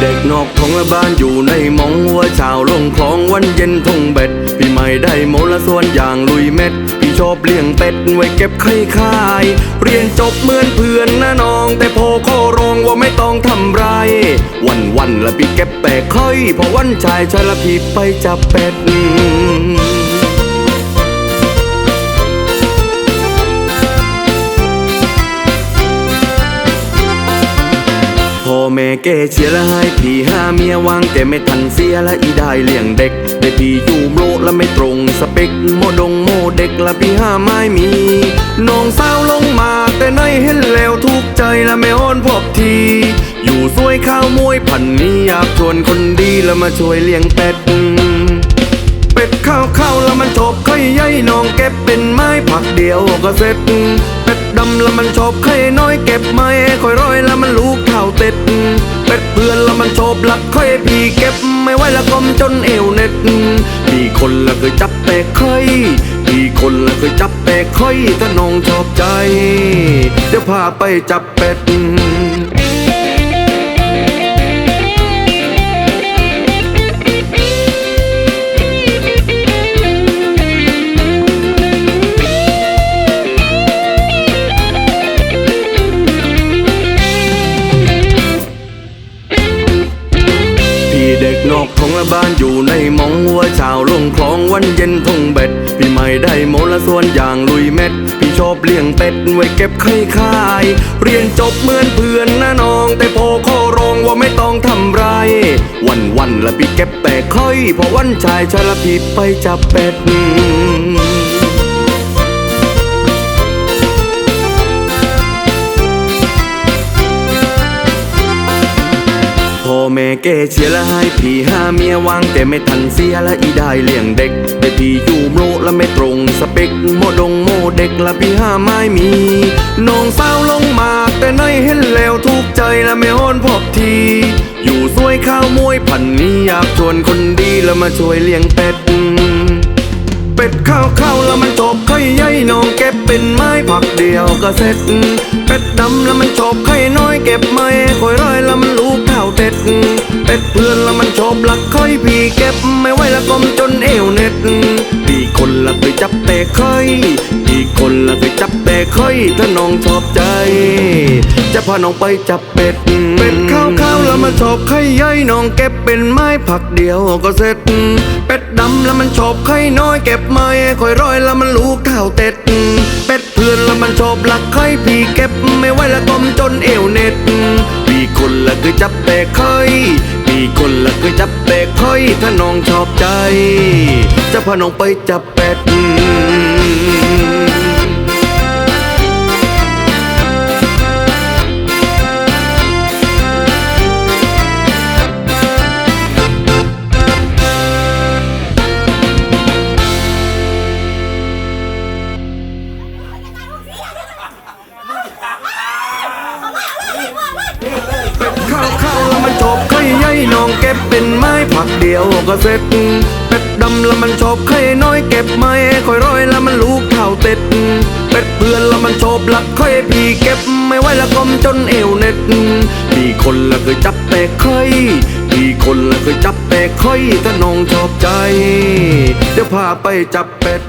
เด็กนอกท้องละบ้านอยู่ในมองหัวชาวลงคลองวันเย็นทงเบ็ด พี่ไม่ได้โมละส่วนอย่างลุยเม็ด พี่ชอบเลี้ยงเป็ดไว้เก็บไข่คาย เรียนจบเหมือนเพื่อนนะน้อง แต่พอขอรองว่าไม่ต้องทำไร วันวันละพี่เก็บแต่ค่อย พอวันชายชายละพี่ไปจับเป็ด พ่อแกเชียร์ละให้พี่ห้าเมียวางแต่ไม่ทันเสียและอีได้เลี้ยงเด็กแต่พี่อยู่โมและไม่ตรงสเปคโมดงโมเด็กและพี่ห้าไม่มีน้องสาวลงมาแต่ในเห็นแล้วทุกใจและไม่อ้อนพบทีอยู่สวยข้าวมวยพันนี้อยากชวนคนดีแล้วมาช่วยเลี้ยงเป็ดเป็ดข้าวข้าวแล้วมันชอบไข่ใหญ่น้องเก็บเป็นไม้ผักเดียวก็เสร็จเป็ดดำแล้วมันชอบไข่น้อยเก็บไม้คอยร้อยแล้วมันลูกเท่าเต็ด มันชอบลักไข่พี่เก็บไม่ไหวละกมจนเอวเน็ตพี่คนละเคยจับแต่ไข่พี่คนละเคยจับแต่ไข่ถ้าน้องชอบใจ เดี๋ยวพาไปจับเป็ด นอกของละบ้านอยู่ในมองหัวชาวลงคลองวันเย็นทงเบ็ด พี่ไม่ได้โมละส่วนอย่างลุยเม็ด พี่ชอบเลี้ยงเป็ดไว้เก็บไข่คาย เรียนจบเหมือนเพื่อนนะน้อง แต่พอขอร้องว่าไม่ต้องทำไร วันวันละพี่เก็บแต่ค่อย พอวันชายชาละพี่ไปจับเป็ด แม่แกเชียละให้พี่หาเมียวางแต่ไม่ทันเสียละอีได้เลี้ยงเด็ก แต่พี่อยู่โมและไม่ตรงสเปคโมดงโมเด็กละพี่ห้าไม่มีน้องสาวลงมาแต่ในเห็นแล้วทุกใจละไม่อ้อนพบที อยู่สวยข้าวมวยพันนี้อยากชวนคนดีล้วมาช่วยเลี้ยงเป็ด เป็ดข้าวข้าวล้วมัน ใหญ่น้องเก็บเป็นไม้ผักเดียวก็เสร็จ เป็ดดำแล้วมันชอบไข่น้อยเก็บไม่ค่อยร้อยแล้วมันลูกเท่าเต็ด เป็ดเพื่อนแล้วมันชอบลักค่อยพี่เก็บไม่ไหวละกลมจนเอวเน็ตพี่ ละเคยจับแต่ไข่พี่คนละเคยจับแต่ไข่ถ้าน้องชอบใจ จะพาน้องไปจับเป็ด เป็ดข้าวข้าวแล้วมันชอบไข่ใหญ่น้องเก็บเป็นไม้ผักเดียวก็เสร็จ เป็ดดำแล้วมันชอบไข่น้อยเก็บไม้ค่อยร้อยแล้วมันลูกเท่าเต็ด เป็ดเพื่อนแล้วมันชอบลักไข่พี่เก็บไม่ไหวละกลมจนเอวเน็ตพี่คนละคือจับแต่ไข่พี่ คนละคือจับแต่อยถ้าน้องชอบใจ จะพาน้องไปจับเป็ดเป็ด น้องเก็บเป็นไม้ผักเดียวก็เสร็จเป็ดดำแล้วมันชอบไข่น้อยเก็บไม้ค่อยร้อยแล้วมันลูกเท่าเต็ดเป็ดเพื่อนแล้วมันชอบลักไข่พี่เก็บไม่ไหวละกลมจนเอวเน็ตพี่คนละเคยจับแต่ไข่พี่คนละเคยจับแต่ไข่ถ้าน้องชอบใจ เดี๋ยวพาไปจับเป็ด